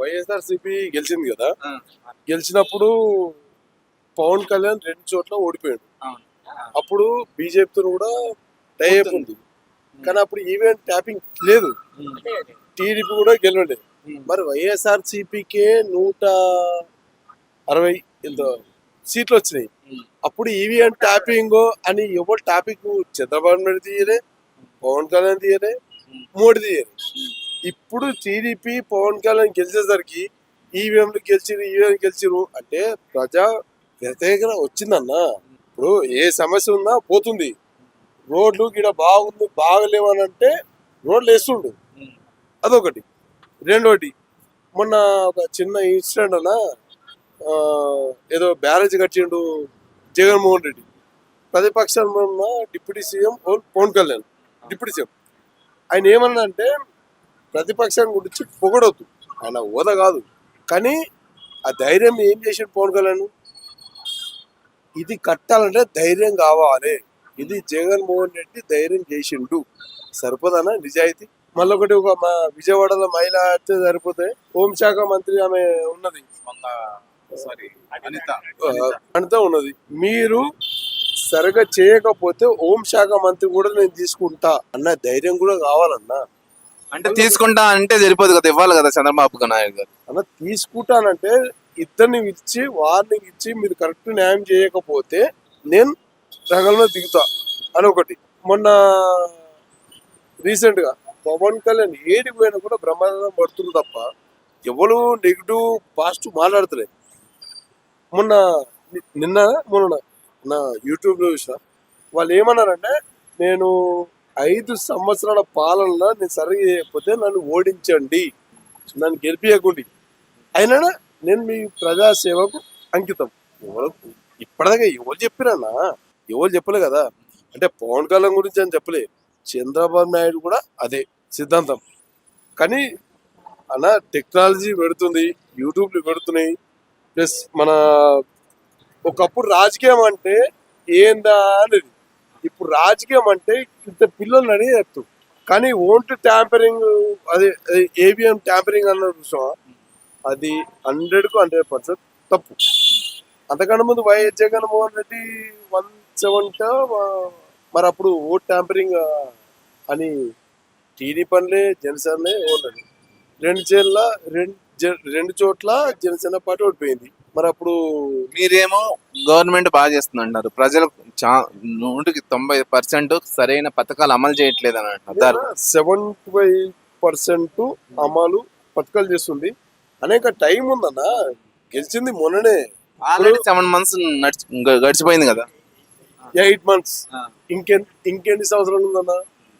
YSR CP గెలిచింది కదా. గెలిచినప్పుడు పవన్ కళ్యాణ్ రెండు చోట్ల ఓడిపోయాడు. అప్పుడు బీజేపీతో కూడా టైప్ ఉంది. కానీ అప్పుడు ఈవెంట్ ట్యాపింగ్ లేదు. టీడీపీ కూడా గెలవలేదు. మరి వైఎస్ఆర్ సిపికే నూట అరవై ఎంత సీట్లు వచ్చినాయి. అప్పుడు ఈవీఎం ట్యాపింగ్ అని ఎవరు టాపిక్ చంద్రబాబు నాయుడు తీయలే. పవన్ కళ్యాణ్ తీయలే. మోడీ తీయలే. ఇప్పుడు టీడీపీ పవన్ కళ్యాణ్ గెలిచేసరికి ఈవీఎంలు గెలిచిరు ఈవీఎం గెలిచిరు అంటే ప్రజా వ్యతిరేకత వచ్చిందన్న. ఇప్పుడు ఏ సమస్య ఉన్నా పోతుంది. రోడ్లు గిడ బాగుంది బాగలేవని అంటే రోడ్లు వేస్తుండు. అదొకటి. రెండోటి మొన్న ఒక చిన్న ఇన్సిడెంట్ అన్న ఏదో బ్యారేజ్ కట్టిండు జగన్మోహన్ రెడ్డి. ప్రతిపక్షంలో ఉన్న deputy CM Pawan Kalyan deputy CM. ఆయన ఏమన్నా అంటే ప్రతిపక్షం గురించి పొగడొద్దు. ఆయన హోదా కాదు. కానీ ఆ ధైర్యం ఏం చేసాడు పవన్ కళ్యాణ్? ఇది కట్టాలంటే ధైర్యం కావాలి. ఇది జగన్మోహన్ రెడ్డి ధైర్యం చేసిండు. సరిపోదనా నిజాయితీ? మళ్ళీ ఒకటి ఒక మా విజయవాడలో మహిళ అయితే సరిపోతే హోంశాఖ మంత్రి ఆమె ఉన్నది. అనిత. ఉన్నది. మీరు సరిగా చేయకపోతే హోంశాఖ మంత్రి కూడా నేను తీసుకుంటా. అన్న ధైర్యం కూడా కావాలన్నా. అంటే తీసుకుంటా అంటే సరిపోదు కదా ఇవ్వాలి కదా చంద్రబాబు నాయుడు గారు. అన్న తీసుకుంటానంటే ఇద్దరిని ఇచ్చి వార్నింగ్ ఇచ్చి మీరు కరెక్ట్ న్యాయం చేయకపోతే నేను రంగంలో దిగుతా అని ఒకటి. మొన్న రీసెంట్గా పవన్ కళ్యాణ్ ఏడికి పోయినా కూడా బ్రహ్మాండం పడుతుంది తప్ప ఎవరు నెగిటివ్ పాజిటివ్ మాట్లాడతలేదు. మొన్న నిన్న మొన్న నా యూట్యూబ్లో చూసిన వాళ్ళు ఏమన్నారంటే నేను ఐదు సంవత్సరాల పాలనలో నేను సరిగ్గా చేయకపోతే నన్ను ఓడించండి. నన్ను గెలిపియకండి అయినా నేను మీ ప్రజాసేవకు అంకితం. ఎవరు ఇప్పటిదాకా ఎవరు చెప్పిరన్నా ఎవరు చెప్పలే కదా? అంటే పవన్ కళ్యాణ్ గురించి అని చెప్పలే. చంద్రబాబు నాయుడు కూడా అదే సిద్ధాంతం. కానీ అన్న టెక్నాలజీ పెడుతుంది యూట్యూబ్లు పెడుతున్నాయి. ప్లస్ మన ఒకప్పుడు రాజకీయం అంటే ఏందా అనేది. రాజకీయం అంటే ఇంత పిల్లలు అని చెప్తు కానీ ఓంట్ ట్యాంపరింగ్ అదే ఏబిఎం ట్యాంపరింగ్ అన్న విషయం అది హండ్రెడ్కు హండ్రెడ్ పర్సెంట్ తప్పు. అంతకన్నా ముందు YS Jaganmohan Reddy one seventy మరి అప్పుడు ఓట్ ట్యాంపరింగ్ అని టీడీపీ పనులే జనసేనలే ఓన్లని రెండు చేర్ల రెండు రెండు చోట్ల జనసేన పార్టీ ఓడిపోయింది. మరి అప్పుడు మీరేమో గవర్నమెంట్ బాగా చేస్తుంది అంటారు ప్రజలు చా నూటికి తొంభై పర్సెంట్ సరైన పథకాలు అమలు చేయట్లేదు అని అంటారు సెవెంటీ ఫైవ్ పర్సెంట్ అమలు పథకాలు చేస్తుంది. అనేక టైం ఉందన్న. గెలిచింది మొన్ననే. ఆల్రెడీ సెవెన్ మంత్స్ గడిచిపోయింది కదా. Eight months. ఇంకెన్ ఇంకెన్ని సంవత్సరాలు ఉందన్న?